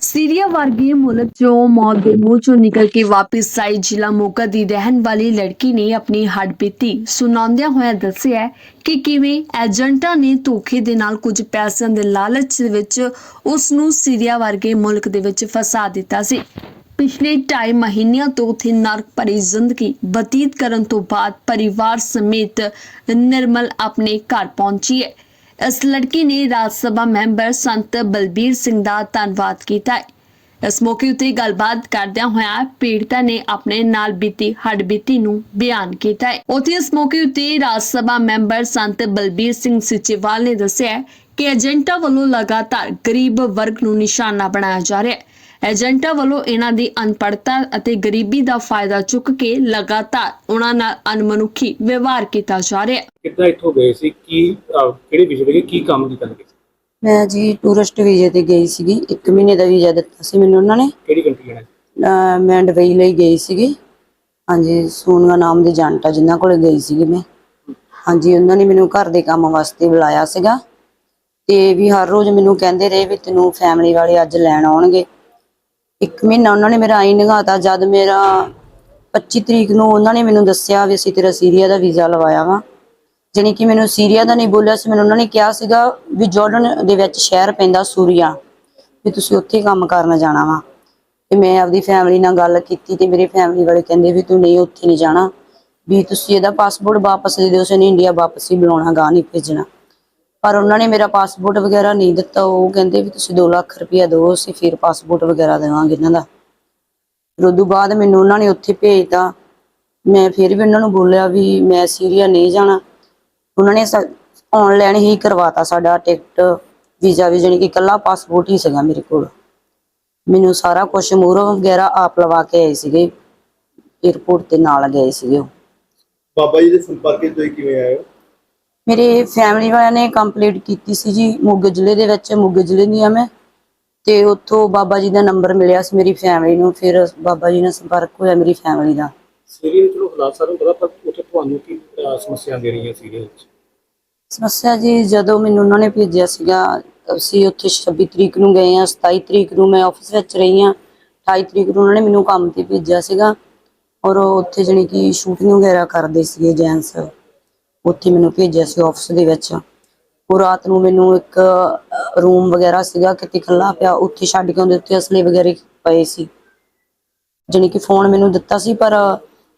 Syria ਵਰਗੇ ਮੁਲਕ ਚੋਂ ਮੌਤ ਦੇ ਮੂੰਹ ਚੋਂ ਨਿਕਲ ਕੇ ਵਾਪਸ ਆਈ ਜ਼ਿਲ੍ਹਾ ਮੋਗਾ ਦੀ ਰਹਿਣ ਵਾਲੀ ਲੜਕੀ ਨੇ ਆਪਣੀ ਹੱਡਬੀਤੀ ਸੁਣਾਉਂਦਿਆਂ ਹੋਇਆਂ ਦੱਸਿਆ ਕਿ ਕਿਵੇਂ ਏਜੰਟਾਂ ਨੇ ਧੋਖੇ ਦੇ ਨਾਲ ਕੁਝ ਪੈਸਿਆਂ ਦੇ ਲਾਲਚ ਦੇ ਵਿੱਚ ਉਸ ਨੂੰ ਸੀਰੀਆ ਵਰਗੇ ਮੁਲਕ ਦੇ ਵਿੱਚ ਫਸਾ ਦਿੱਤਾ ਸੀ। ਪਿਛਲੇ ਢਾਈ ਮਹੀਨਿਆਂ ਤੋਂ ਉੱਥੇ ਨਰਕ ਭਰੀ ਜ਼ਿੰਦਗੀ ਬਤੀਤ ਕਰਨ ਤੋਂ ਬਾਅਦ ਪਰਿਵਾਰ ਸਮੇਤ ਨਿਰਮਲ ਆਪਣੇ ਘਰ ਪਹੁੰਚੀ ਹੈ। ਇਸ ਲੜਕੀ ਨੇ ਰਾਜ ਸਭਾ ਮੈਂਬਰ ਸੰਤ ਬਲਬੀਰ ਸਿੰਘ ਦਾ ਧੰਨਵਾਦ ਕੀਤਾ। ਇਸ ਮੌਕੇ ਉਤੇ ਗੱਲਬਾਤ ਕਰਦਿਆਂ ਹੋਇਆ ਪੀੜਤਾ ਨੇ ਆਪਣੇ ਨਾਲ ਬੀਤੀ ਹੱਡਬੀਤੀ ਨੂੰ ਬਿਆਨ ਕੀਤਾ। ਹੈ ਉੱਥੇ ਇਸ ਮੌਕੇ ਉਤੇ ਰਾਜ ਸਭਾ ਮੈਂਬਰ ਸੰਤ ਬਲਬੀਰ ਸਿੰਘ ਸਿੱਚੇਵਾਲ ਨੇ ਦੱਸਿਆ ਕਿ ਏਜੰਟਾਂ ਵੱਲੋਂ ਲਗਾਤਾਰ ਗਰੀਬ ਵਰਗ ਨੂੰ ਨਿਸ਼ਾਨਾ ਬਣਾਇਆ ਜਾ ਰਿਹਾ ਹੈ। ਏਜੰਟਾਂ ਵੱਲੋਂ ਇਹਨਾਂ ਦੀ ਅਨਪੜ੍ਹਤਾ ਅਤੇ ਗਰੀਬੀ ਦਾ ਫਾਇਦਾ ਚੁੱਕ ਕੇ ਲਗਾਤਾਰ ਉਹਨਾਂ ਨਾਲ ਅਨਮਨੁੱਖੀ ਵਿਵਹਾਰ ਕੀਤਾ ਜਾ ਰਿਹਾ ਹੈ। ਕਿੱਦਾਂ ਇੱਥੋਂ ਗਏ ਸੀ? ਕੀ ਅਹ, ਕਿਹੜੇ ਵਿਸ਼ੇ ਦੇ ਕੀ ਕੰਮ ਦੀ ਗੱਲ ਕੀਤੀ? ਮੈਂ ਜੀ ਟੂਰਿਸਟ ਵੀਜ਼ੇ ਤੇ ਗਈ ਸੀਗੀ। 1 ਮਹੀਨੇ ਦਾ ਵੀਜ਼ਾ ਦਿੱਤਾ ਸੀ ਮੈਨੂੰ ਉਹਨਾਂ ਨੇ। ਕਿਹੜੀ ਕੰਟਰੀ ਜਾਣਾ ਸੀ? ਅਹ ਮੈਂ ਦੁਬਈ ਲਈ ਗਈ ਸੀਗੀ। ਹਾਂਜੀ ਸੋਨੀਆ ਨਾਮ ਦੇ ਏਜੰਟ ਆ ਜਿਨ੍ਹਾਂ ਕੋਲੇ ਗਈ ਸੀਗੀ ਮੈਂ। ਹਾਂਜੀ ਉਹਨਾਂ ਨੇ ਮੈਨੂੰ ਘਰ ਦੇ ਕੰਮ ਵਾਸਤੇ ਬੁਲਾਇਆ ਸੀਗਾ। ਤੇ ਵੀ ਹਰ ਰੋਜ਼ ਮੈਨੂੰ ਕਹਿੰਦੇ ਰਹੇ ਵੀ ਤੈਨੂੰ ਫੈਮਿਲੀ ਵਾਲੇ ਅੱਜ ਲੈਣ ਆਉਣਗੇ। ਇੱਕ ਮਹੀਨਾ ਉਹਨਾਂ ਨੇ ਮੇਰਾ ਆਈ ਨਿਗਾਤਾ ਜਦ ਮੇਰਾ 25 ਤਰੀਕ ਨੂੰ ਉਹਨਾਂ ਨੇ ਮੈਨੂੰ ਦੱਸਿਆ ਵੀ ਅਸੀਂ ਤੇਰਾ ਸੀਰੀਆ ਦਾ ਵੀਜ਼ਾ ਲਵਾਇਆ ਵਾ। ਜਾਣੀ ਕਿ ਮੈਨੂੰ ਸੀਰੀਆ ਦਾ ਨਹੀਂ ਬੋਲਿਆ ਸੀ, ਮੈਨੂੰ ਉਹਨਾਂ ਨੇ ਕਿਹਾ ਸੀਗਾ ਵੀ ਜਾਰਡਨ ਦੇ ਵਿੱਚ ਸ਼ਹਿਰ ਪੈਂਦਾ ਸੂਰੀਆ, ਵੀ ਤੁਸੀਂ ਉੱਥੇ ਕੰਮ ਕਰਨ ਜਾਣਾ ਵਾ। ਤੇ ਮੈਂ ਆਪਦੀ ਫੈਮਿਲੀ ਨਾਲ ਗੱਲ ਕੀਤੀ ਤੇ ਮੇਰੀ ਫੈਮਿਲੀ ਵਾਲੇ ਕਹਿੰਦੇ ਵੀ ਤੂੰ ਨਹੀਂ, ਉੱਥੇ ਨਹੀਂ ਜਾਣਾ, ਵੀ ਤੁਸੀਂ ਇਹਦਾ ਪਾਸਪੋਰਟ ਵਾਪਸ ਦੇ ਦਿਓ ਉਸਨੇ ਇੰਡੀਆ ਵਾਪਸ ਹੀ ਬੁਲਾਉਣਾ ਗਾ ਨਹੀਂ ਭੇਜਣਾ। ਪਰ ਉਹਨਾਂ ਨੇ ਮੇਰਾ ਪਾਸਪੋਰਟ ਵਗੈਰਾ ਨਹੀਂ ਦਿੱਤਾ, ਉਹ ਕਹਿੰਦੇ ਵੀ ਤੁਸੀਂ 2 ਲੱਖ ਰੁਪਇਆ ਦਿਓ, ਅਸੀਂ ਫਿਰ ਪਾਸਪੋਰਟ ਵਗੈਰਾ ਦੇਵਾਂਗੇ ਇਹਨਾਂ ਦਾ। ਫਿਰ ਉਦੋਂ ਬਾਅਦ ਮੈਨੂੰ ਉਹਨਾਂ ਨੇ ਉੱਥੇ ਭੇਜਤਾ। ਮੈਂ ਫਿਰ ਵੀ ਉਹਨਾਂ ਨੂੰ ਬੋਲਿਆ ਵੀ ਮੈਂ ਸੀਰੀਆ ਨਹੀਂ ਜਾਣਾ। ਉਹਨਾਂ ਨੇ ਆਨਲਾਈਨ ਹੀ ਕਰਵਾਤਾ ਸਾਡਾ ਟਿਕਟ ਵੀਜ਼ਾ ਵੀ, ਜਾਣੀ ਕਿ ਇਕੱਲਾ ਪਾਸਪੋਰਟ ਹੀ ਸੀਗਾ ਮੇਰੇ ਕੋਲ। ਮੈਨੂੰ ਸਾਰਾ ਕੁਝ ਮੂਰੋ ਵਗੈਰਾ ਆਪ ਲਵਾ ਕੇ ਆਏ ਸੀਗੇ। 에어ਪੋਰਟ ਤੇ ਨਾਲ ਗਏ ਸੀਗੇ ਉਹ। ਬਾਬਾ ਜੀ ਦੇ ਸੰਪਰਕ ਵਿੱਚ ਤੁਸੀਂ ਕਿਵੇਂ ਆਏ ਹੋ? ਮੇਰੇ ਫੈਮਿਲੀ ਵਾਲਿਆਂ ਨੇ ਕੰਪਲੀਟ ਕੀਤੀ ਸੀ ਜੀ ਮੋਗੇ ਜ਼ਿਲ੍ਹੇ ਦੇ ਵਿੱਚ ਮੋਗੇ ਜ਼ਿਲ੍ਹੇ ਦੀ ਆ ਮੈਂ। ਤੇ ਉੱਥੋਂ ਬਾਬਾ ਜੀ ਦਾ ਨੰਬਰ ਮਿਲਿਆ ਸੀ ਮੇਰੀ ਫੈਮਿਲੀ ਨੂੰ ਫਿਰ ਬਾਬਾ ਜੀ ਨਾਲ ਸੰਪਰਕ ਹੋਇਆ ਮੇਰੀ ਫੈਮਿਲੀ ਦਾ। ਸੀਰੀਆ ਚਲੋ ਹਾਲਾਤ ਸਾਰਿਆਂ ਨੂੰ ਪਤਾ ਪਰ ਉੱਥੇ ਤੁਹਾਨੂੰ ਕੀ ਅਹ, ਸਮੱਸਿਆ ਦੇ ਰਹੀਆਂ ਸੀਰੀਆ ਵਿੱਚ? ਸਮੱਸਿਆ ਜੀ ਜਦੋਂ ਮੈਨੂੰ ਉਹਨਾਂ ਨੇ ਭੇਜਿਆ ਸੀਗਾ ਅਸੀਂ ਉੱਥੇ 26 ਤਰੀਕ ਨੂੰ ਗਏ ਆ 27 ਤਰੀਕ ਨੂੰ ਮੈਂ ਆਫਿਸ ਵਿੱਚ ਰਹੀ ਆ 28 ਤਰੀਕ ਨੂੰ ਉਹਨਾਂ ਨੇ ਮੈਨੂੰ ਕੰਮ ਤੇ ਭੇਜਿਆ ਸੀਗਾ। ਔਰ ਉੱਥੇ ਜਾਣੀ ਕਿ ਸ਼ੂਟਿੰਗ ਵਗੈਰਾ ਕਰਦੇ ਸੀਗੇ ਜੈਂਸ ਉੱਥੇ ਮੈਨੂੰ ਭੇਜਿਆ ਸੀ ਆਫਿਸ ਦੇ ਵਿੱਚ। ਉਹ ਰਾਤ ਨੂੰ ਮੈਨੂੰ ਇੱਕ ਰੂਮ ਵਗੈਰਾ ਸੀਗਾ ਕਿਤੇ ਇਕੱਲਾ ਪਿਆ ਉੱਥੇ ਛੱਡ ਕੇ ਉਹਦੇ ਉੱਤੇ ਅਸਲੇ ਵਗੈਰੇ ਪਏ ਸੀ। ਜਾਣੀ ਕਿ ਫੋਨ ਮੈਨੂੰ ਦਿੱਤਾ ਸੀ ਪਰ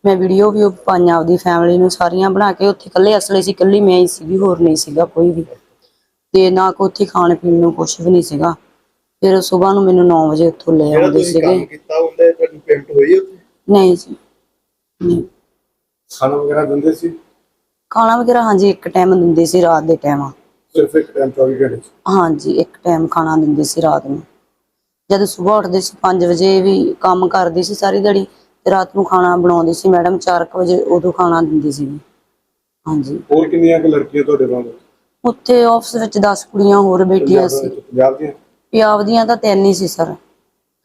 ਮੈਂ ਵੀਡੀਓ ਵੀ ਪਾਈਆਂ ਆਪਦੀ ਫੈਮਿਲੀ ਨੂੰ ਸਾਰੀਆਂ ਬਣਾ ਕੇ ਉੱਥੇ ਇਕੱਲੇ ਅਸਲੇ ਸੀ ਇਕੱਲੀ ਮੈਂ ਹੀ ਸੀਗੀ ਹੋਰ ਨਹੀਂ ਸੀਗਾ ਕੋਈ ਵੀ। ਤੇ ਨਾ ਕੋ ਉੱਥੇ ਖਾਣ ਪੀਣ ਨੂੰ ਕੁਝ ਵੀ ਨਹੀਂ ਸੀਗਾ। ਫਿਰ ਸਵੇਰ ਨੂੰ ਮੈਨੂੰ 9 ਵਜੇ ਉੱਥੋਂ ਲੈ ਆਉਂਦੇ ਸੀਗੇ। ਕੰਮ ਕੀਤਾ ਉਹਦੇ ਤੁਹਾਨੂੰ ਪੇਮੈਂਟ ਹੋਈ ਉੱਥੇ? ਨਹੀਂ ਜੀ ਨਹੀਂ। ਖਾਣਾ ਵਗੈਰਾ ਦਿੰਦੇ ਸੀ? ਖਾਣਾ ਵਗੈਰਾ ਹਾਂਜੀ ਇੱਕ ਟਾਈਮ ਦਿੰਦੇ ਸੀ ਰਾਤ ਦੇ ਟਾਈਮ ਸਿਰਫ ਇੱਕ ਟਾਈਮ 24 ਘੰਟੇ 'ਚ? ਹਾਂਜੀ ਇੱਕ ਟਾਈਮ ਖਾਣਾ ਦਿੰਦੇ ਸੀ ਰਾਤ ਨੂੰ। ਜਦ ਸਵੇਰ ਉੱਠਦੇ ਸੀ 5 ਵਜੇ ਵੀ ਕੰਮ ਕਰਦੇ ਸੀ ਸਾਰੀ ਦਿਹਾੜੀ ਤੇ ਰਾਤ ਨੂੰ ਖਾਣਾ ਬਣਾਉਂਦੇ ਸੀ ਮੈਡਮ 4 ਵਜੇ ਉਦੋਂ ਖਾਣਾ ਦਿੰਦੇ ਸੀ ਹਾਂਜੀ। ਹੋਰ ਕਿੰਨੀਆਂ ਕੁ ਲੜਕੀਆਂ ਤੁਹਾਡੇ ਨਾਲ? ਉੱਥੇ ਆਫਿਸ ਵਿੱਚ 10 ਕੁੜੀਆਂ ਹੋਰ ਬੈਠੀਆਂ ਸੀ। ਪੰਜਾਬ ਦੀਆਂ? ਪੰਜਾਬ ਦੀਆਂ ਤਾਂ ਤਿੰਨ ਹੀ ਸੀ ਸਰ।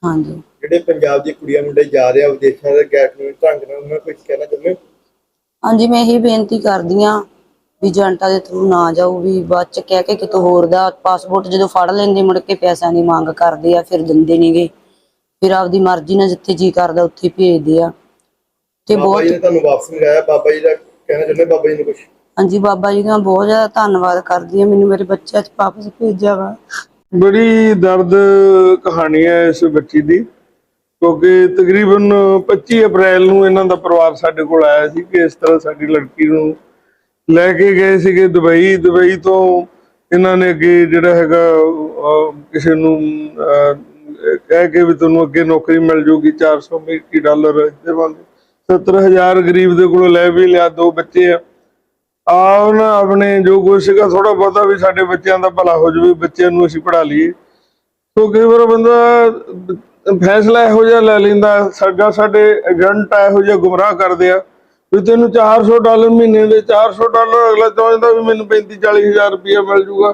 ਹਾਂਜੀ। ਜਿਹੜੇ ਪੰਜਾਬ ਦੀ ਕੁੜੀਆਂ ਮੁੰਡੇ ਜਾ ਰਹੇ ਆ ਵਿਦੇਸ਼ਾਂ ਦੇ ਗੈਰ ਕਾਨੂੰਨੀ ਢੰਗ ਨਾਲ ਉਹਨਾਂ ਨੂੰ ਕੁਝ ਕਹਿਣਾ ਚਾਹੁੰਦੇ ਹੋ? ਹਾਂਜੀ ਮੈਂ ਇਹੀ ਬੇਨਤੀ ਕਰਦੀ ਆ ਵੀ ਏਜੰਟਾਂ ਦੇ ਥਰੂ ਨਾ ਜਾਓ ਵੀ ਬਾਅਦ ਚ ਕਹਿ ਕੇ ਕਿਤੋਂ ਹੋਰ ਦਾ ਪਾਸਪੋਰਟ ਜਦੋਂ ਫੜ ਲੈਂਦੇ ਮੁੜ ਕੇ ਪੈਸਿਆਂ ਦੀ ਮੰਗ ਕਰਦੇ ਆ ਫਿਰ ਦਿੰਦੇ ਨੇਗੇ ਫਿਰ ਆਪਦੀ ਮਰਜ਼ੀ ਨਾਲ ਜਿੱਥੇ ਜੀ ਕਰਦਾ ਉੱਥੇ ਭੇਜਦੇ ਆ। ਤੇ ਬਾਬਾ ਬਹੁਤ ਜੀ ਨੇ ਤੁਹਾਨੂੰ ਵਾਪਸ ਮੰਗਾਇਆ ਬਾਬਾ ਜੀ ਦਾ ਕਹਿਣਾ ਚਾਹੁੰਦੇ ਬਾਬਾ ਜੀ ਨੂੰ ਕੁਝ ਹਾਂਜੀ ਬਾਬਾ ਜੀ ਦਾ ਬਹੁਤ ਜ਼ਿਆਦਾ ਧੰਨਵਾਦ ਕਰਦੀ ਆ ਮੈਨੂੰ ਮੇਰੇ ਬੱਚਿਆਂ ਚ ਵਾਪਸ ਭੇਜਿਆ ਵਾ। ਬੜੀ ਦਰਦ ਕਹਾਣੀ ਹੈ ਇਸ ਬੱਚੀ ਦੀ। ਕਿਉਂਕਿ ਤਕਰੀਬਨ 25 ਅਪ੍ਰੈਲ ਨੂੰ ਇਹਨਾਂ ਦਾ ਪਰਿਵਾਰ ਸਾਡੇ ਕੋਲ ਆਇਆ ਸੀ ਕਿ ਇਸ ਤਰ੍ਹਾਂ ਸਾਡੀ ਲੜਕੀ ਨੂੰ ਲੈ ਕੇ ਗਏ ਸੀਗੇ ਦੁਬਈ। ਦੁਬਈ ਤੋਂ ਇਹਨਾਂ ਨੇ ਅੱਗੇ ਜਿਹੜਾ ਹੈਗਾ ਕਿਸੇ ਨੂੰ ਕਹਿ ਕੇ ਵੀ ਤੁਹਾਨੂੰ ਅੱਗੇ ਨੌਕਰੀ ਮਿਲ ਜੂਗੀ 400 ਅਮਰੀਕੀ ਡਾਲਰ ਦੇਵਾਂਗੇ 70000 ਗਰੀਬ ਦੇ ਕੋਲੋਂ ਲੈ ਵੀ ਲਿਆ ਦੋ ਬੱਚੇ ਆ। ਆ ਆਪਣੇ ਜੋ ਕੁਛ ਸੀਗਾ ਥੋੜਾ ਬਹੁਤਾ ਵੀ ਸਾਡੇ ਬੱਚਿਆਂ ਦਾ ਭਲਾ ਹੋ ਜਾਵੇ, ਬੱਚਿਆਂ ਨੂੰ ਅਸੀਂ ਪੜ੍ਹਾ ਲਈਏ। ਸੋ ਕਈ ਵਾਰ ਬੰਦਾ ਫੈਸਲਾ ਇਹੋ ਜਿਹਾ ਲੈ ਲੈਂਦਾ ਸਾਡਾ ਸਾਡੇ ਏਜੰਟ ਇਹੋ ਜਿਹਾ ਗੁੰਮਰਾਹ ਕਰਦੇ ਆ, ਵੀ ਤੈਨੂੰ 400 ਡਾਲਰ ਮਹੀਨੇ ਦੇ 400 ਡਾਲਰ ਅਗਲਾ ਚਾਹੁੰਦਾ ਵੀ ਮੈਨੂੰ 35 40 ਰੁਪਇਆ ਮਿਲ ਜੂਗਾ।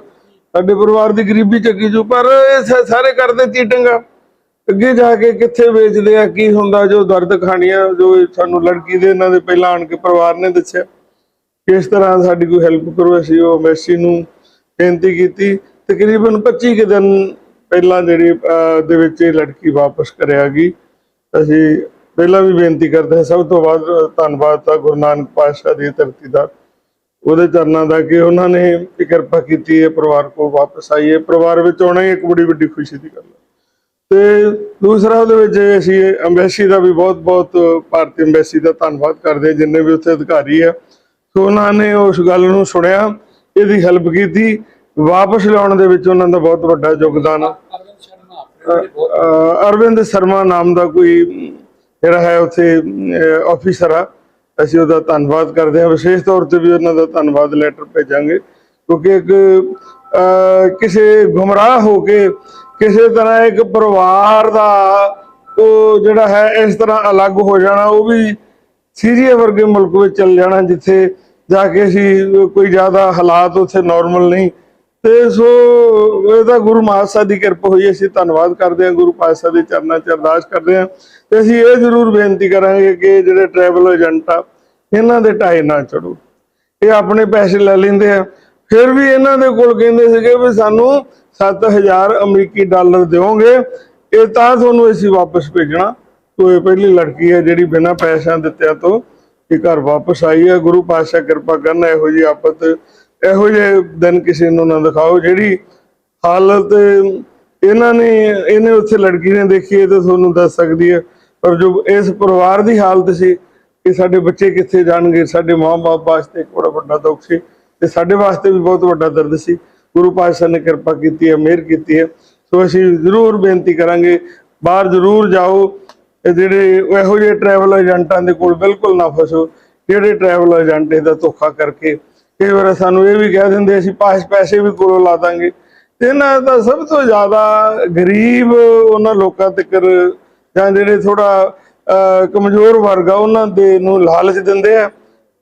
ਸਾਡੇ ਪਰਿਵਾਰ ਦੀ ਗਰੀਬੀ ਚੱਕੀ ਜੂ, ਪਰ ਇਹ ਸਾਰੇ ਕਰਦੇ ਚੀਟਿੰਗਾ ਅੱਗੇ ਜਾ ਕੇ ਕਿੱਥੇ ਵੇਚਦੇ ਆ, ਕੀ ਹੁੰਦਾ, ਜੋ ਦਰਦ ਕਹਾਣੀਆਂ ਜੋ ਸਾਨੂੰ ਲੜਕੀ ਦੇ, ਇਹਨਾਂ ਦੇ ਪਹਿਲਾਂ ਆਣ ਕੇ ਪਰਿਵਾਰ ਨੇ ਦੱਸਿਆ। ਕਿਸ ਤਰ੍ਹਾਂ ਸਾਡੀ ਕੋਈ ਹੈਲਪ ਕਰੋ, ਅਸੀਂ ਉਹ ਮੈਸੀ ਨੂੰ ਬੇਨਤੀ ਕੀਤੀ। ਤਕਰੀਬਨ 25 ਕੁ ਦਿਨ ਪਹਿਲਾਂ ਜਿਹੜੀ ਦੇ ਵਿੱਚ ਇਹ ਲੜਕੀ ਵਾਪਸ ਕਰਿਆ ਗਈ। ਅਸੀਂ ਪਹਿਲਾਂ ਵੀ ਬੇਨਤੀ ਕਰਦੇ ਹਾਂ, ਸਭ ਤੋਂ ਵੱਧ ਧੰਨਵਾਦ ਤਾਂ ਗੁਰੂ ਨਾਨਕ ਪਾਤਸ਼ਾਹ ਦੀ ਧਰਤੀ ਦਾ। ਉਹਦੇ ਚਰਨਾਂ ਦਾ ਕਿ ਉਹਨਾਂ ਨੇ ਕਿਰਪਾ ਕੀਤੀ ਹੈ ਪਰਿਵਾਰ ਕੋ ਵਾਪਸ ਆਈ ਹੈ ਪਰਿਵਾਰ ਵਿੱਚ ਆਉਣਾ ਹੀ ਇੱਕ ਬੜੀ ਵੱਡੀ ਖੁਸ਼ੀ ਦੀ ਗੱਲ ਹੈ। ਤੇ ਦੂਸਰਾ ਉਹਦੇ ਵਿੱਚ ਅਸੀਂ ਐਮਬੈਸੀ ਦਾ ਵੀ ਬਹੁਤ ਬਹੁਤ ਭਾਰਤੀ ਐਮਬੈਸੀ ਦਾ ਧੰਨਵਾਦ ਕਰਦੇ ਹਾਂ, ਜਿੰਨੇ ਵੀ ਉੱਥੇ ਅਧਿਕਾਰੀ ਆ। ਸੋ ਉਹਨਾਂ ਨੇ ਉਸ ਗੱਲ ਨੂੰ ਸੁਣਿਆ, ਇਹਦੀ ਹੈਲਪ ਕੀਤੀ। ਵਾਪਸ ਲਿਆਉਣ ਦੇ ਵਿੱਚ ਉਹਨਾਂ ਦਾ ਬਹੁਤ ਵੱਡਾ ਯੋਗਦਾਨ ਆ। ਅਰਵਿੰਦ ਸ਼ਰਮਾ ਨਾਮ ਦਾ ਕੋਈ ਜਿਹੜਾ ਹੈ ਉੱਥੇ ਆਫੀਸਰ ਆ। ਅਸੀਂ ਉਹਦਾ ਧੰਨਵਾਦ ਕਰਦੇ ਹਾਂ। ਵਿਸ਼ੇਸ਼ ਤੌਰ ਤੇ ਵੀ ਉਹਨਾਂ ਦਾ ਧੰਨਵਾਦ ਲੈਟਰ ਭੇਜਾਂਗੇ। ਕਿਉਂਕਿ ਇੱਕ ਕਿਸੇ ਗੁੰਮਰਾਹ ਹੋ ਕੇ ਕਿਸੇ ਤਰ੍ਹਾਂ ਇੱਕ ਪਰਿਵਾਰ ਦਾ ਉਹ ਜਿਹੜਾ ਹੈ ਇਸ ਤਰ੍ਹਾਂ ਅਲੱਗ ਹੋ ਜਾਣਾ, ਉਹ ਵੀ ਸੀਰੀਆ ਵਰਗੇ ਮੁਲਕ ਵਿੱਚ ਚੱਲ ਜਾਣਾ, ਜਿੱਥੇ ਜਾ ਕੇ ਅਸੀਂ ਕੋਈ ਜ਼ਿਆਦਾ ਹਾਲਾਤ ਉੱਥੇ ਨਾਰਮਲ ਨਹੀਂ ਤੇ ਸੋ ਇਹ ਤਾਂ ਗੁਰੂ ਮਹਾਰਾਜ ਦੀ ਕਿਰਪਾ ਹੋਈ, ਅਸੀਂ ਧੰਨਵਾਦ ਕਰਦੇ ਹਾਂ, ਗੁਰੂ ਪਾਤਸ਼ਾਹ ਦੇ ਚਰਨਾਂ 'ਚ ਅਰਦਾਸ ਕਰਦੇ ਹਾਂ ਤੇ ਅਸੀਂ ਇਹ ਜ਼ਰੂਰ ਬੇਨਤੀ ਕਰਾਂਗੇ ਕਿ ਜਿਹੜੇ ਟਰੈਵਲ ਏਜੰਟ ਆ, ਇਹਨਾਂ ਦੇ ਢਾਏ ਨਾ ਚੜੋ ਇਹ ਆਪਣੇ ਪੈਸੇ ਲੈ ਲੈਂਦੇ ਆ। ਫਿਰ ਵੀ ਇਹਨਾਂ ਦੇ ਕੋਲ ਕਹਿੰਦੇ ਸੀਗੇ ਵੀ ਸਾਨੂੰ 7000 ਅਮਰੀਕੀ ਡਾਲਰ ਦਿਓਗੇ, ਇਹ ਤਾਂ ਤੁਹਾਨੂੰ ਅਸੀਂ ਵਾਪਸ ਭੇਜਣਾ। ਤੋ ਇਹ ਪਹਿਲੀ ਲੜਕੀ ਹੈ ਜਿਹੜੀ ਬਿਨਾਂ ਪੈਸਿਆਂ ਦਿੱਤਿਆਂ ਤੋਂ ਇਹ ਘਰ ਵਾਪਸ ਆਈ ਹੈ। ਗੁਰੂ ਪਾਤਸ਼ਾਹ ਕਿਰਪਾ ਕਰਨ, ਇਹੋ ਜੀ ਆਪਤ ਇਹੋ ਜਿਹੇ ਦਿਨ ਕਿਸੇ ਨੂੰ ਨਾ ਦਿਖਾਓ, ਜਿਹੜੀ ਹਾਲਤ ਇਹਨਾਂ ਨੇ, ਇਹਨੇ ਉੱਥੇ ਲੜਕੀ ਨੇ ਦੇਖੀ ਹੈ ਤੇ ਤੁਹਾਨੂੰ ਦੱਸ ਸਕਦੀ ਹੈ। ਪਰ ਜੋ ਇਸ ਪਰਿਵਾਰ ਦੀ ਹਾਲਤ ਸੀ ਕਿ ਸਾਡੇ ਬੱਚੇ ਕਿੱਥੇ ਜਾਣਗੇ, ਸਾਡੇ ਮਾਂ-ਬਾਪ ਵਾਸਤੇ ਇੱਕ ਬੜਾ ਵੱਡਾ ਦੁੱਖ ਸੀ ਤੇ ਸਾਡੇ ਵਾਸਤੇ ਵੀ ਬਹੁਤ ਵੱਡਾ ਦਰਦ ਸੀ। ਗੁਰੂ ਪਾਤਸ਼ਾਹ ਨੇ ਕਿਰਪਾ ਕੀਤੀ ਹੈ, ਮਿਹਰ ਕੀਤੀ ਹੈ। ਸੋ ਅਸੀਂ ਜ਼ਰੂਰ ਬੇਨਤੀ ਕਰਾਂਗੇ, ਬਾਹਰ ਜ਼ਰੂਰ ਜਾਓ ਜਿਹੜੇ ਇਹੋ ਜਿਹੇ ਟਰੈਵਲ ਏਜੰਟਾਂ ਦੇ ਕੋਲ ਬਿਲਕੁਲ ਨਾ ਫਸੋ। ਜਿਹੜੇ ਟਰੈਵਲ ਏਜੰਟ ਇਹਦਾ ਧੋਖਾ ਕਰਕੇ ਕਈ ਵਾਰ ਸਾਨੂੰ ਇਹ ਵੀ ਕਹਿ ਦਿੰਦੇ, ਅਸੀਂ ਪਾਸ ਪੈਸੇ ਵੀ ਕੋਲੋਂ ਲਾ ਦਾਂਗੇ। ਤੇ ਇਹਨਾਂ ਦਾ ਸਭ ਤੋਂ ਜ਼ਿਆਦਾ ਗਰੀਬ ਉਹਨਾਂ ਲੋਕਾਂ ਤੱਕ ਜਾਂ ਜਿਹੜੇ ਥੋੜਾ ਕਮਜ਼ੋਰ ਵਰਗ ਆ, ਉਹਨਾਂ ਦੇ ਨੂੰ ਲਾਲਚ ਦਿੰਦੇ ਆ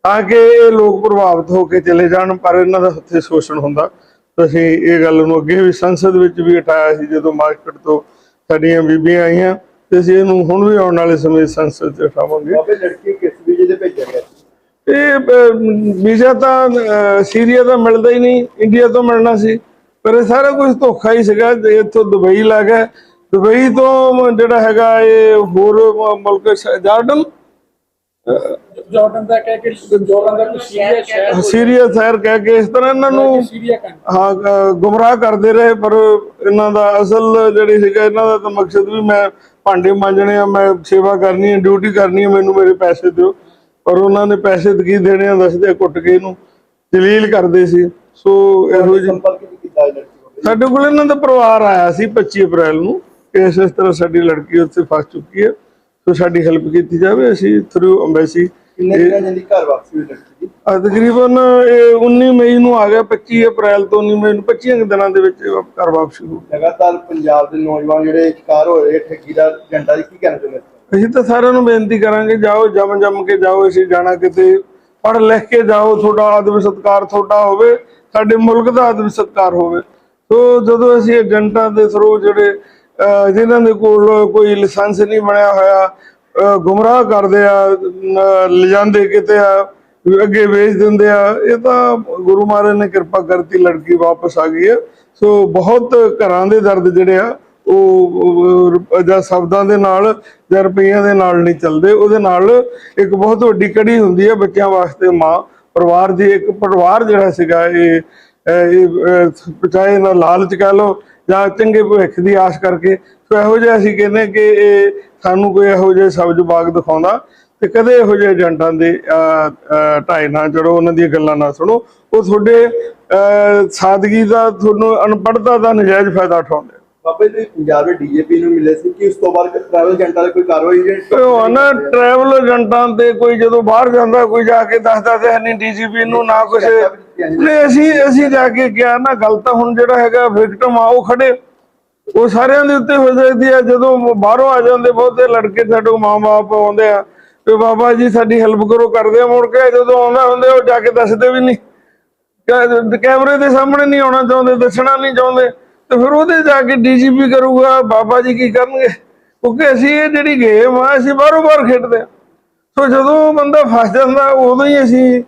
ਤਾਂ ਕਿ ਇਹ ਲੋਕ ਪ੍ਰਭਾਵਿਤ ਹੋ ਕੇ ਚਲੇ ਜਾਣ, ਪਰ ਇਹਨਾਂ ਦਾ ਉੱਥੇ ਸ਼ੋਸ਼ਣ ਹੁੰਦਾ। ਅਸੀਂ ਇਹ ਗੱਲ ਨੂੰ ਅੱਗੇ ਵੀ ਸੰਸਦ ਵਿੱਚ ਵੀ ਉਠਾਇਆ ਸੀ, ਜਦੋਂ ਮਾਰਕੀਟ ਤੋਂ ਸਾਡੀਆਂ ਬੀਬੀਆਂ ਆਈਆਂ, ਤੇ ਅਸੀਂ ਇਹਨੂੰ ਹੁਣ ਵੀ ਆਉਣ ਵਾਲੇ ਸਮੇਂ ਸੰਸਦ 'ਚ ਉਠਾਵਾਂਗੇ। ਬਾਬੇ, ਲੜਕੀ ਕਿਸ ਵੀਜੇ ਤੇ ਭੇਜਿਆ ਗਿਆ? ਇਹ ਵੀਜ਼ਾ ਤਾਂ ਸੀਰੀਆ ਦਾ ਮਿਲਦਾ ਹੀ ਨਹੀਂ ਇੰਡੀਆ ਤੋਂ ਮਿਲਣਾ ਸੀ। ਪਰ ਇਹ ਸਾਰਾ ਕੁਝ ਧੋਖਾ ਹੀ ਸੀਗਾ ਇੱਥੋਂ ਦੁਬਈ ਲੱਗ ਗਿਆ ਦੁਬਈ ਤੋਂ ਜਿਹੜਾ ਹੈਗਾ ਇਹ ਹੋਰ ਮੁਲਕ ਜਾਰਡਨ? ਜਾਰਡਨ ਦਾ ਕਹਿ ਕੇ ਜਾਰਡਨ ਦਾ ਕੋਈ ਸੀਰੀਆ ਸ਼ਹਿਰ ਸੀਰੀਆ ਸ਼ਹਿਰ ਕਹਿ ਕੇ ਇਸ ਤਰ੍ਹਾਂ ਇਹਨਾਂ ਨੂੰ ਹਾਂ ਗੁੰਮਰਾਹ ਕਰਦੇ ਰਹੇ ਪਰ ਇਹਨਾਂ ਦਾ ਅਸਲ ਜਿਹੜੀ ਸੀਗਾ ਇਹਨਾਂ ਦਾ ਤਾਂ ਮਕਸਦ ਵੀ ਮੈਂ ਭਾਂਡੇ ਮਾਂਜਣੇ ਆ ਮੈਂ ਸੇਵਾ ਕਰਨੀ ਹੈ ਡਿਊਟੀ ਕਰਨੀ ਹੈ ਮੈਨੂੰ ਮੇਰੇ ਪੈਸੇ ਦਿਓ। ਪਰ ਉਹਨਾਂ ਨੇ ਪੈਸੇ ਕੀ ਦੇਣੇ ਆ ਦੱਸਦੇ ਕੁੱਟ ਕੇ ਇਹਨੂੰ ਜਲੀਲ ਕਰਦੇ ਸੀ। ਸੋ ਇਹੋ ਜਿਹੀ ਸਾਡੇ ਕੋਲ ਇਹਨਾਂ ਦਾ ਪਰਿਵਾਰ ਆਇਆ ਸੀ 25 ਅਪ੍ਰੈਲ ਨੂੰ। ਕਿ ਇਸ ਇਸ ਤਰ੍ਹਾਂ ਸਾਡੀ ਲੜਕੀ ਉੱਥੇ ਫਸ ਚੁੱਕੀ ਹੈ। ਸੋ ਸਾਡੀ ਹੈਲਪ ਕੀਤੀ ਜਾਵੇ। ਅਸੀਂ ਥਰੂ ਐਮਬੈਸੀ ਤਕਰੀਬਨ ਇਹ 19 ਮਈ ਨੂੰ ਆ ਗਿਆ 25 ਅਪ੍ਰੈਲ ਤੋਂ 19 ਮਈ ਨੂੰ। 25 ਕੁ ਦਿਨਾਂ ਦੇ ਵਿੱਚ ਘਰ ਵਾਪਸੀ ਹੋ ਲਗਾਤਾਰ ਪੰਜਾਬ ਦੇ ਨੌਜਵਾਨ ਜਿਹੜੇ ਸ਼ਿਕਾਰ ਹੋ ਰਹੇ ਠੱਗੀ ਦਾ ਦੀ ਕੀ ਕਹਿਣਾ ਚਾਹੁੰਦੇ ਅਸੀਂ ਤਾਂ ਸਾਰਿਆਂ ਨੂੰ ਬੇਨਤੀ ਕਰਾਂਗੇ ਜਾਓ ਜਮ ਜਮ ਕੇ ਜਾਓ ਅਸੀਂ ਜਾਣਾ ਕਿਤੇ। ਪੜ੍ਹ ਲਿਖ ਕੇ ਜਾਓ ਤੁਹਾਡਾ ਆਦਮ ਸਤਕਾਰ ਤੁਹਾਡਾ ਹੋਵੇ ਸਾਡੇ ਮੁਲਕ ਦਾ ਆਦਮ ਸਤਕਾਰ ਹੋਵੇ। ਸੋ ਜਦੋਂ ਅਸੀਂ ਏਜੰਟਾਂ ਦੇ ਥਰੂ ਜਿਹੜੇ ਅਹ, ਜਿਨ੍ਹਾਂ ਦੇ ਕੋਲ ਕੋਈ ਲਾਇਸੈਂਸ ਨਹੀਂ ਬਣਿਆ ਹੋਇਆ ਗੁੰਮਰਾਹ ਕਰਦੇ ਆ ਨ- ਲਿਜਾਂਦੇ ਕਿਤੇ ਆ ਅੱਗੇ ਵੇਚ ਦਿੰਦੇ ਆ ਇਹ ਤਾਂ ਗੁਰੂ ਮਹਾਰਾਜ ਨੇ ਕਿਰਪਾ ਕਰਤੀ ਲੜਕੀ ਵਾਪਸ ਆ ਗਈ ਹੈ। ਸੋ ਬਹੁਤ ਘਰਾਂ ਦੇ ਦਰਦ ਜਿਹੜੇ ਆ ਉਹ ਜਾਂ ਸ਼ਬਦਾਂ ਦੇ ਨਾਲ ਜਾਂ ਰੁਪਈਆਂ ਦੇ ਨਾਲ ਨਹੀਂ ਚੱਲਦੇ। ਉਹਦੇ ਨਾਲ ਇੱਕ ਬਹੁਤ ਵੱਡੀ ਕੜੀ ਹੁੰਦੀ ਹੈ ਬੱਚਿਆਂ ਵਾਸਤੇ ਮਾਂ। ਪਰਿਵਾਰ ਦੀ ਇੱਕ ਪਰਿਵਾਰ ਜਿਹੜਾ ਸੀਗਾ, ਇਹ ਚਾਹੇ ਨਾ ਲਾਲਚ ਕਹਿ ਲਓ ਜਾਂ ਚੰਗੇ ਭਵਿੱਖ ਦੀ ਆਸ ਕਰਕੇ, ਸੋ ਇਹੋ ਜਿਹਾ ਅਸੀਂ ਕਹਿੰਦੇ ਕਿ ਇਹ ਸਾਨੂੰ ਕੋਈ ਇਹੋ ਜਿਹੇ ਸਬਜ਼ ਬਾਗ ਦਿਖਾਉਂਦਾ ਤੇ ਕਦੇ ਇਹੋ ਜਿਹੇ ਏਜੰਟਾਂ ਦੇ ਢਾਈ ਨਾ ਚੜੋ, ਉਹਨਾਂ ਦੀਆਂ ਗੱਲਾਂ ਨਾ ਸੁਣੋ। ਉਹ ਤੁਹਾਡੇ ਸਾਦਗੀ ਦਾ, ਤੁਹਾਨੂੰ ਅਨਪੜ੍ਹਤਾ ਦਾ ਨਜਾਇਜ਼ ਫਾਇਦਾ ਉਠਾਉਂਦੇ ਬਾਬੇ ਜੀ ਪੰਜਾਬ ਦੇ ਡੀਜੀਪੀ ਨੂੰ ਮਿਲੇ ਸੀ ਕਿ ਉਸ ਤੋਂ ਬਾਅਦ ਟਰੈਵਲ ਏਜੰਟਾਂ ਦੀ ਕੋਈ ਕਾਰਵਾਈ ਤੇ ਉਹ ਨਾ ਟਰੈਵਲ ਏਜੰਟਾਂ ਤੇ ਕੋਈ ਜਦੋਂ ਬਾਹਰ ਜਾਂਦਾ ਕੋਈ ਜਾ ਕੇ ਦੱਸਦਾ ਤੇ ਨਹੀਂ ਡੀਜੀਪੀ ਨੂੰ ਨਾ ਕੁਛ। ਨਹੀਂ ਅਸੀਂ ਅਸੀਂ ਜਾ ਕੇ ਕਿਹਾ ਨਾ ਗੱਲ ਤਾਂ ਹੁਣ ਜਿਹੜਾ ਹੈਗਾ ਵਿਕਟਮ ਆ ਉਹ ਖੜੇ। ਉਹ ਸਾਰਿਆਂ ਦੇ ਉੱਤੇ ਹੋ ਜਾਂਦੀ ਆ ਜਦੋਂ ਬਾਹਰੋਂ ਆ ਜਾਂਦੇ ਬਹੁਤੇ ਲੜਕੇ ਸਾਡੇ ਮਾਂ-ਬਾਪ ਆਉਂਦੇ ਆ ਤੇ ਬਾਬਾ ਜੀ ਸਾਡੀ ਹੈਲਪ ਕਰੋ ਕਰਦੇ ਆ ਮੁੜ ਕੇ ਜਦੋਂ ਆਉਂਦਾ ਹੁੰਦੇ ਉਹ ਜਾ ਕੇ ਦੱਸਦੇ ਵੀ ਨਹੀਂ। ਕੈਮਰੇ ਦੇ ਸਾਹਮਣੇ ਨਹੀਂ ਆਉਣਾ ਚਾਹੁੰਦੇ ਦੱਸਣਾ ਨਹੀਂ ਚਾਹੁੰਦੇ। ਤੇ ਫਿਰ ਉਹਦੇ ਜਾ ਕੇ ਡੀਜੀਪੀ ਕਰੂਗਾ ਬਾਬਾ ਜੀ ਕੀ ਕਰਨਗੇ? ਕਿਉਂਕਿ ਅਸੀਂ ਇਹ ਜਿਹੜੀ ਗੇਮ ਆ ਅਸੀਂ ਬਾਰੋ ਬਾਰ ਖੇਡਦੇ ਆ ਸੋ ਜਦੋਂ ਬੰਦਾ ਫਸ ਜਾਂਦਾ ਉਦੋਂ ਹੀ ਅਸੀਂ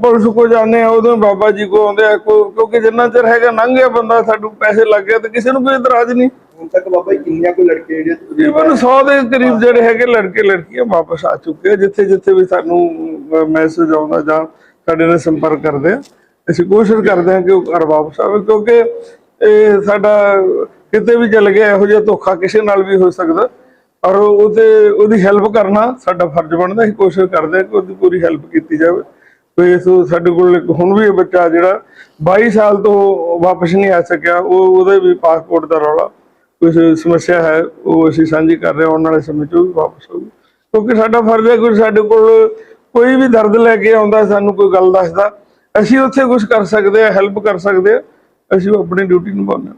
ਪੁਲਿਸ ਕੋ ਜਾਂਦੇ ਆ ਉਦੋਂ ਬਾਬਾ ਜੀ ਕੋ ਆਉਂਦੇ ਆ ਕਿਉਂਕਿ ਜਿੰਨਾ ਚਿਰ ਹੈਗਾ ਲੰਘ ਗਿਆ ਬੰਦਾ ਸਾਨੂੰ ਪੈਸੇ ਲੱਗ ਗਏ ਤੇ ਕਿਸੇ ਨੂੰ ਕੋਈ ਇਤਰਾਜ਼ ਨਹੀਂ। ਹੁਣ ਤੱਕ ਬਾਬਾ ਜੀ ਕਿੰਨੀਆਂ ਕੋ ਲੜਕੇ ਜਿਹੜੇ ਤਕਰੀਬਨ 100 ਦੇ ਕਰੀਬ ਜਿਹੜੇ ਹੈਗੇ ਲੜਕੇ ਲੜਕੀਆਂ ਵਾਪਸ ਆ ਚੁੱਕੇ ਆ ਜਿੱਥੇ ਜਿੱਥੇ ਵੀ ਸਾਨੂੰ ਮੈਸੇਜ ਆਉਂਦਾ ਜਾਂ ਸਾਡੇ ਨਾਲ ਸੰਪਰਕ ਕਰਦੇ ਆ। ਅਸੀਂ ਕੋਸ਼ਿਸ਼ ਕਰਦੇ ਆ ਕਿ ਉਹ ਘਰ ਵਾਪਸ ਆਵੇ ਕਿਉਂਕਿ ਇਹ ਸਾਡਾ ਕਿਤੇ ਵੀ ਚੱਲ ਗਿਆ, ਇਹੋ ਜਿਹਾ ਧੋਖਾ ਕਿਸੇ ਨਾਲ ਵੀ ਹੋ ਸਕਦਾ। ਔਰ ਉਹਦੇ, ਉਹਦੀ ਹੈਲਪ ਕਰਨਾ ਸਾਡਾ ਫਰਜ਼ ਬਣਦਾ, ਅਸੀਂ ਕੋਸ਼ਿਸ਼ ਕਰਦੇ ਹਾਂ ਕਿ ਉਹਦੀ ਪੂਰੀ ਹੈਲਪ ਕੀਤੀ ਜਾਵੇ। ਕੋਈ ਇਸ ਸਾਡੇ ਕੋਲ ਇੱਕ ਹੁਣ ਵੀ ਇਹ ਬੱਚਾ ਜਿਹੜਾ 22 ਸਾਲ ਤੋਂ ਵਾਪਸ ਨਹੀਂ ਆ ਸਕਿਆ, ਉਹ ਉਹਦੇ ਵੀ ਪਾਸਪੋਰਟ ਦਾ ਰੌਲਾ ਕੁਝ ਸਮੱਸਿਆ ਹੈ, ਉਹ ਅਸੀਂ ਸਾਂਝੀ ਕਰ ਰਹੇ ਹਾਂ, ਆਉਣ ਵਾਲੇ ਸਮੇਂ 'ਚ ਉਹ ਵੀ ਵਾਪਸ ਆਊਗੀ। ਕਿਉਂਕਿ ਸਾਡਾ ਫਰਜ਼ ਹੈ ਕੋਈ ਸਾਡੇ ਕੋਲ ਕੋਈ ਵੀ ਦਰਦ ਲੈ ਕੇ ਆਉਂਦਾ, ਸਾਨੂੰ ਕੋਈ ਗੱਲ ਦੱਸਦਾ, ਅਸੀਂ ਉੱਥੇ ਕੁਝ ਕਰ ਸਕਦੇ ਆ ਹੈਲਪ ਕਰ ਸਕਦੇ ਆ ਅਸੀਂ ਉਹ ਆਪਣੀ ਡਿਊਟੀ ਨਿਭਾਉਂਦੇ ਹਾਂ।